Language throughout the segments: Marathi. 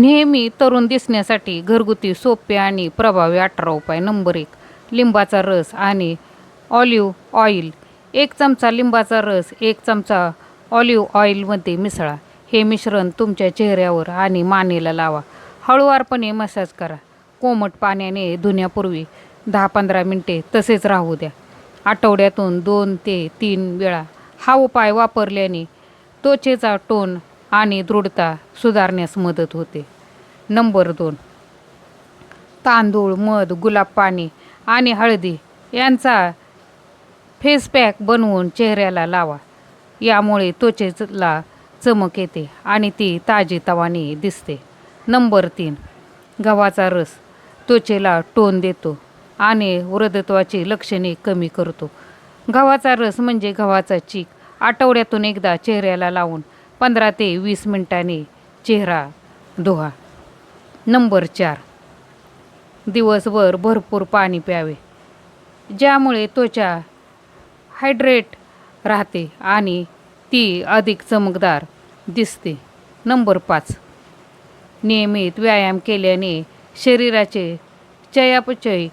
नेहमी तरुण दिसण्यासाठी घरगुती सोपे आणि प्रभावी अठरा उपाय. नंबर एक लिंबाचा रस आणि ऑलिव्ह ऑइल. एक चमचा लिंबाचा रस एक चमचा ऑलिव्ह ऑइलमध्ये मिसळा. हे मिश्रण तुमच्या चेहऱ्यावर आणि मानेला लावा. हळुवारपणे मसाज करा. कोमट पाण्याने धुण्यापूर्वी दहा पंधरा मिनटे तसेच राहू द्या. आठवड्यातून दोन ते तीन वेळा हा उपाय वापरल्याने त्वचेचा टोन आणि दृढता सुधारण्यास मदत होते. नंबर दोन. तांदूळ मध गुलाब पाणी आणि हळदी यांचा फेस पॅक बनवून चेहऱ्याला लावा. यामुळे त्वचेला चमक येते आणि ती ताजी तवानी दिसते. नंबर तीन. गव्हाचा रस त्वचेला टोन देतो आणि वृद्धत्वाची लक्षणे कमी करतो. गव्हाचा रस म्हणजे गव्हाचा चीक आठवड्यातून एकदा चेहऱ्याला लावून पंधरा ते वीस मिनिटांनी चेहरा धुवा. नंबर चार. दिवसभर भरपूर पाणी प्यावे. ज्यामुळे त्वचा हायड्रेट राहते आणि ती अधिक चमकदार दिसते. नंबर पाच. नियमित व्यायाम केल्याने शरीराचे चयापचय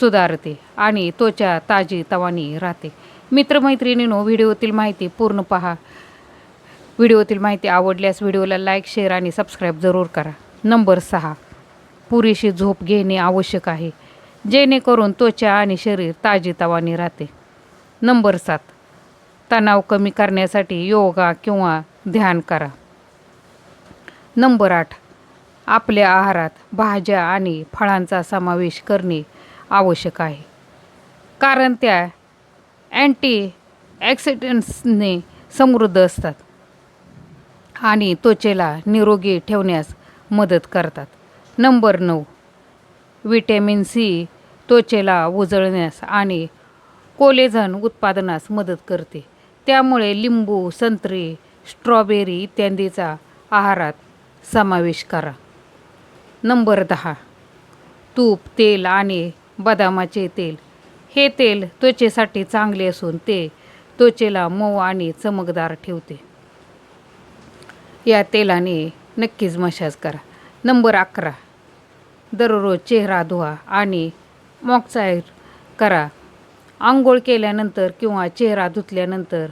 सुधारते आणि त्वचा ताजी तवानी राहते. मित्रमैत्रिणींनो व्हिडिओतील माहिती पूर्ण पहा. व्हिडिओतील माहिती आवडल्यास व्हिडिओला लाईक शेअर आणि सबस्क्राईब जरूर करा. नंबर सहा. पुरेशी झोप घेणे आवश्यक आहे. जेणेकरून त्वचा आणि शरीर ताजीतवानी राहते. नंबर सात. तणाव कमी करण्यासाठी योगा किंवा ध्यान करा. नंबर आठ. आपल्या आहारात भाज्या आणि फळांचा समावेश करणे आवश्यक आहे. कारण त्या अँटी ॲक्सिडेंट्सने समृद्ध असतात आणि त्वचेला निरोगी ठेवण्यास मदत करतात. नंबर नऊ विटॅमिन सी त्वचेला उजळण्यास आणि कोलेझन उत्पादनास मदत करते. त्यामुळे लिंबू संत्री स्ट्रॉबेरी इत्यादीचा आहारात समावेश करा. नंबर दहा तूप तेल आणि बदामाचे तेल. हे तेल त्वचेसाठी चांगले असून ते त्वचेला मऊ आणि चमकदार ठेवते. या तेलाने नक्कीच मशाज करा. नंबर अकरा. दररोज चेहरा धुवा आणि मॉक्साईर करा. आंघोळ केल्यानंतर किंवा चेहरा धुतल्यानंतर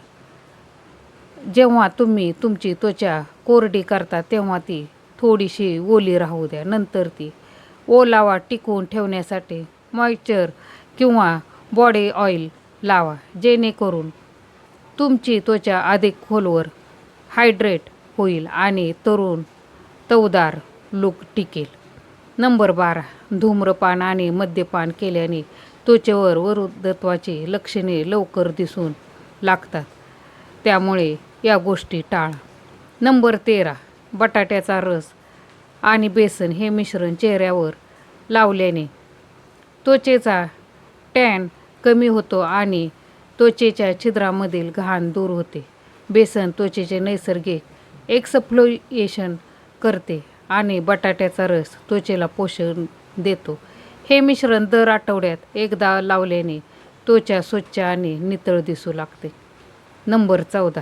जेव्हा तुम्ही तुमची त्वचा कोरडी करता तेव्हा ती थोडीशी ओली राहू द्या. नंतर ती ओलावा टिकवून ठेवण्यासाठी मॉइश्चर किंवा बॉडी ऑइल लावा. जेणेकरून तुमची त्वचा अधिक खोलवर हायड्रेट होईल आणि तरुण तवदार लोक टिकेल. नंबर बारा धूम्रपान आणि मद्यपान केल्याने त्वचेवर वृद्धत्वाची लक्षणे लवकर दिसून लागतात. त्यामुळे या गोष्टी टाळा. नंबर तेरा बटाट्याचा रस आणि बेसन हे मिश्रण चेहऱ्यावर लावल्याने त्वचेचा टॅन कमी होतो आणि त्वचेच्या छिद्रामधील घाण दूर होते. बेसन त्वचेचे नैसर्गिक एक्सप्लोएशन करते आणि बटाट्याचा रस त्वचेला पोषण देतो. हे मिश्रण दर आठवड्यात एकदा लावल्याने त्वचा स्वच्छ आणि नितळ दिसू लागते. नंबर चौदा.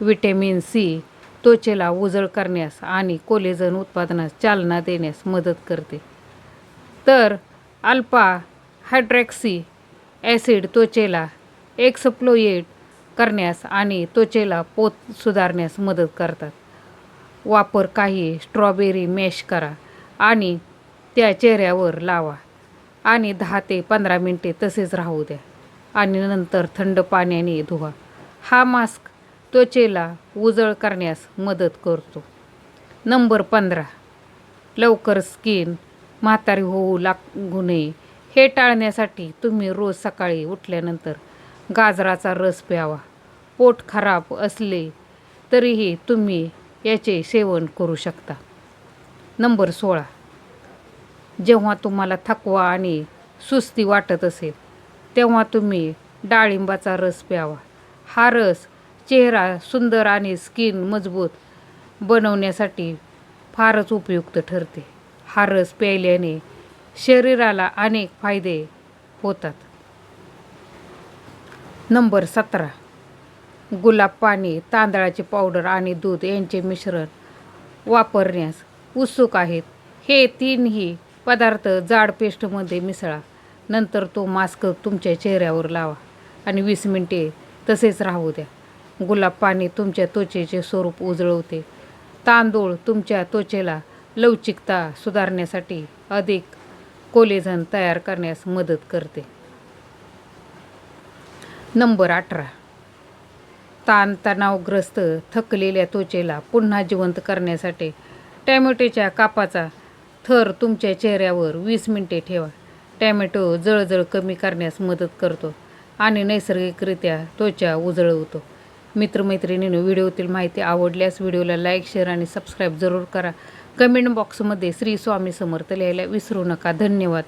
विटॅमिन सी त्वचेला उजळ करण्यास आणि कोलेजन उत्पादनास चालना देण्यास मदत करते. तर अल्फा हायड्रॅक्सी ॲसिड त्वचेला एक्सप्लोएट करण्यास आणि त्वचेला पोत सुधारण्यास मदत करतात. वापर काही स्ट्रॉबेरी मॅश करा आणि त्या चेहऱ्यावर लावा आणि दहा ते पंधरा मिनटे तसेच राहू द्या आणि नंतर थंड पाण्याने धुवा. हा मास्क त्वचेला उजळ करण्यास मदत करतो. नंबर पंधरा. लवकर स्किन म्हातारी होऊ लागू नये. हे टाळण्यासाठी तुम्ही रोज सकाळी उठल्यानंतर गाजराचा रस प्यावा. पोट खराब असले तरीही तुम्ही याचे सेवन करू शकता. नंबर सोळा. जेव्हा तुम्हाला थकवा आणि सुस्ती वाटत असेल तेव्हा तुम्ही डाळिंबाचा रस प्यावा. हा रस चेहरा सुंदर आणि स्किन मजबूत बनवण्यासाठी फारच उपयुक्त ठरते. हा रस प्यायल्याने शरीराला अनेक फायदे होतात. नंबर सतरा. गुलाब पाणी तांदळाची पावडर आणि दूध यांचे मिश्रण वापरण्यास उत्सुक आहेत. हे तीनही पदार्थ जाड पेस्टमध्ये मिसळा. नंतर तो मास्क तुमच्या चेहऱ्यावर लावा आणि वीस मिनिटे तसेच राहू द्या. गुलाब पाणी तुमच्या त्वचेचे स्वरूप उजळवते. तांदूळ तुमच्या त्वचेला लवचिकता सुधारण्यासाठी अधिक कोलेझन तयार करण्यास मदत करते. नंबर अठरा. ताणतणावग्रस्त थकलेल्या त्वचेला पुन्हा जिवंत करण्यासाठी टॅमॅटोच्या कापाचा थर तुमच्या चेहऱ्यावर वीस मिनिटे ठेवा. टॅमॅटो जळजळ कमी करण्यास मदत करतो आणि नैसर्गिकरित्या त्वचा उजळवतो. मित्रमैत्रिणींनो व्हिडिओतील माहिती आवडल्यास व्हिडिओला लाईक शेअर आणि सबस्क्राईब जरूर करा. कमेंट बॉक्समध्ये श्री स्वामी समर्थ लिहायला विसरू नका. धन्यवाद.